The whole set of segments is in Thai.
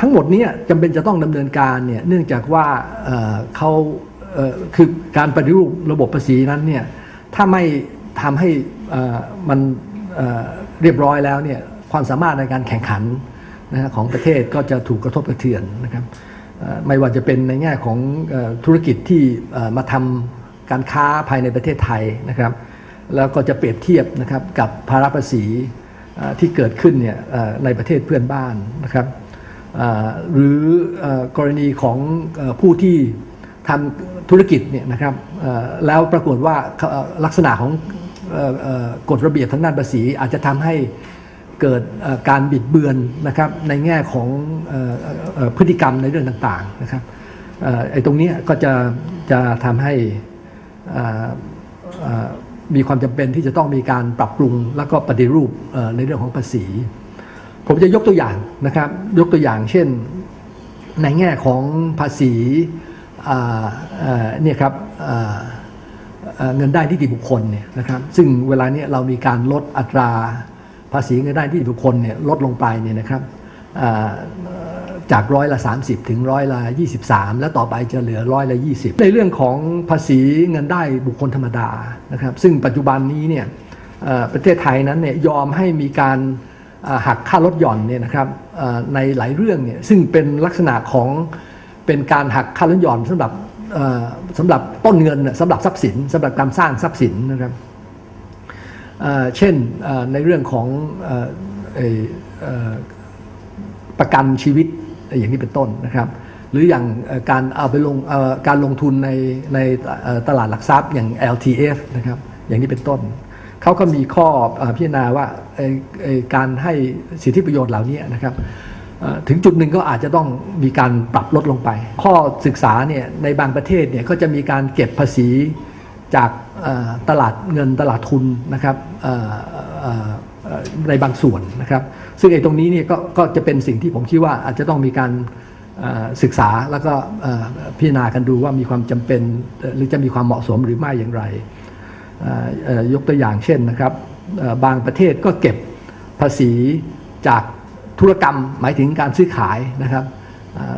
ทั้งหมดนี้จำเป็นจะต้องดำเนินการเนี่ยเนื่องจากว่าเเขาเคือการปฏิรูประบบภาษีนั้นเนี่ยถ้าไม่ทำให้มันเเรียบร้อยแล้วเนี่ยความสามารถในการแข่งขันนะของประเทศก็จะถูกกระทบกระเทือนนะครับไม่ว่าจะเป็นในแง่ของอธุรกิจที่มาทำการค้าภายในประเทศไทยนะครับแล้วก็จะเปรียบเทียบนะครับกับภาระภาษีที่เกิดขึ้นเนี่ยในประเทศเพื่อนบ้านนะครับ หรือกรณีของผู้ที่ทำธุรกิจเนี่ยนะครับแล้วปรากฏว่าลักษณะของกฎระเบียบทางด้านภาษี อาจจะทำให้เกิดการบิดเบือนนะครับในแง่ของพฤติกรรมในเรื่องต่างๆนะครับไอ้ตรงนี้ก็จะจะทำให้มีความจำเป็นที่จะต้องมีการปรับปรุง แล้วก็ปฏิรูปในเรื่องของภาษี ผมจะยกตัวอย่างนะครับ ยกตัวอย่างเช่นในแง่ของภาษีเนี่ยครับเงินได้นิติบุคคลเนี่ยนะครับซึ่งเวลาเนี้เรามีการลดอัตราภาษีเงินได้นิติบุคคลเนี่ยลดลงไปเนี่ยนะครับจากร้อยละ 30 ถึงร้อยละ 23 แล้วต่อไปจะเหลือร้อยละ 20 ในเรื่องของภาษีเงินได้บุคคลธรรมดานะครับซึ่งปัจจุบันนี้เนี่ยประเทศไทยนั้นเนี่ยยอมให้มีการ หักค่าลดหย่อนเนี่ยนะครับในหลายเรื่องเนี่ยซึ่งเป็นลักษณะของเป็นการหักค่าลดหย่อนสำหรับเอ่อสำหรับต้นเงินน่ะสำหรับทรัพย์สินสำหรับการสร้างทรัพย์สินนะครับเช่นในเรื่องของออประกันชีวิตอย่างนี้เป็นต้นนะครับ หรืออย่างการเอาไปลงการลงทุนในในตลาดหลักทรัพย์อย่าง LTF นะครับอย่างนี้เป็นต้น เขาก็มีข้ออพิจารณาว่าการให้สิทธิประโยชน์เหล่านี้นะครับถึงจุดหนึ่งก็อาจจะต้องมีการปรับลดลงไป ข้อศึกษาเนี่ยในบางประเทศเนี่ยก็จะมีการเก็บภาษีจากตลาดเงินตลาดทุนนะครับในบางส่วนนะครับ ซึ่งไอ้ตรงนี้เนี่ยก็ก็จะเป็นสิ่งที่ผมคิดว่าอาจจะต้องมีการศึกษาแล้วก็พิจารณากันดูว่ามีความจำเป็นหรือจะมีความเหมาะสมหรือไม่อย่างไร ยกตัวอย่างเช่นนะครับบางประเทศก็เก็บภาษีจากธุรกรรมหมายถึงการซื้อขายนะครับ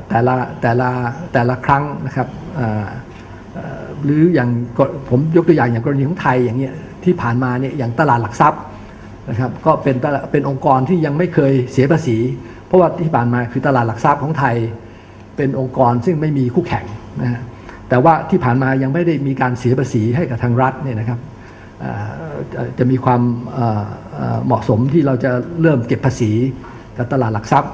แต่ละแต่ละแต่ละครั้งนะครับหรืออย่างผมยกตัวอย่างอย่างกรณีของไทยอย่างเงี้ยที่ผ่านมาเนี่ยอย่างตลาดหลักทรัพย์นะครับก็เป็นเป็นองค์กรที่ยังไม่เคยเสียภาษี เพราะว่าที่ผ่านมาคือตลาดหลักทรัพย์ของไทย เป็นองค์กรซึ่งไม่มีคู่แข่งนะฮะแต่ว่าที่ผ่านมายังไม่ได้มีการเสียภาษีให้กับทางรัฐเนี่ยนะครับ จะมีความเหมาะสมที่เราจะเริ่มเก็บภาษีกับตลาดหลักทรัพย์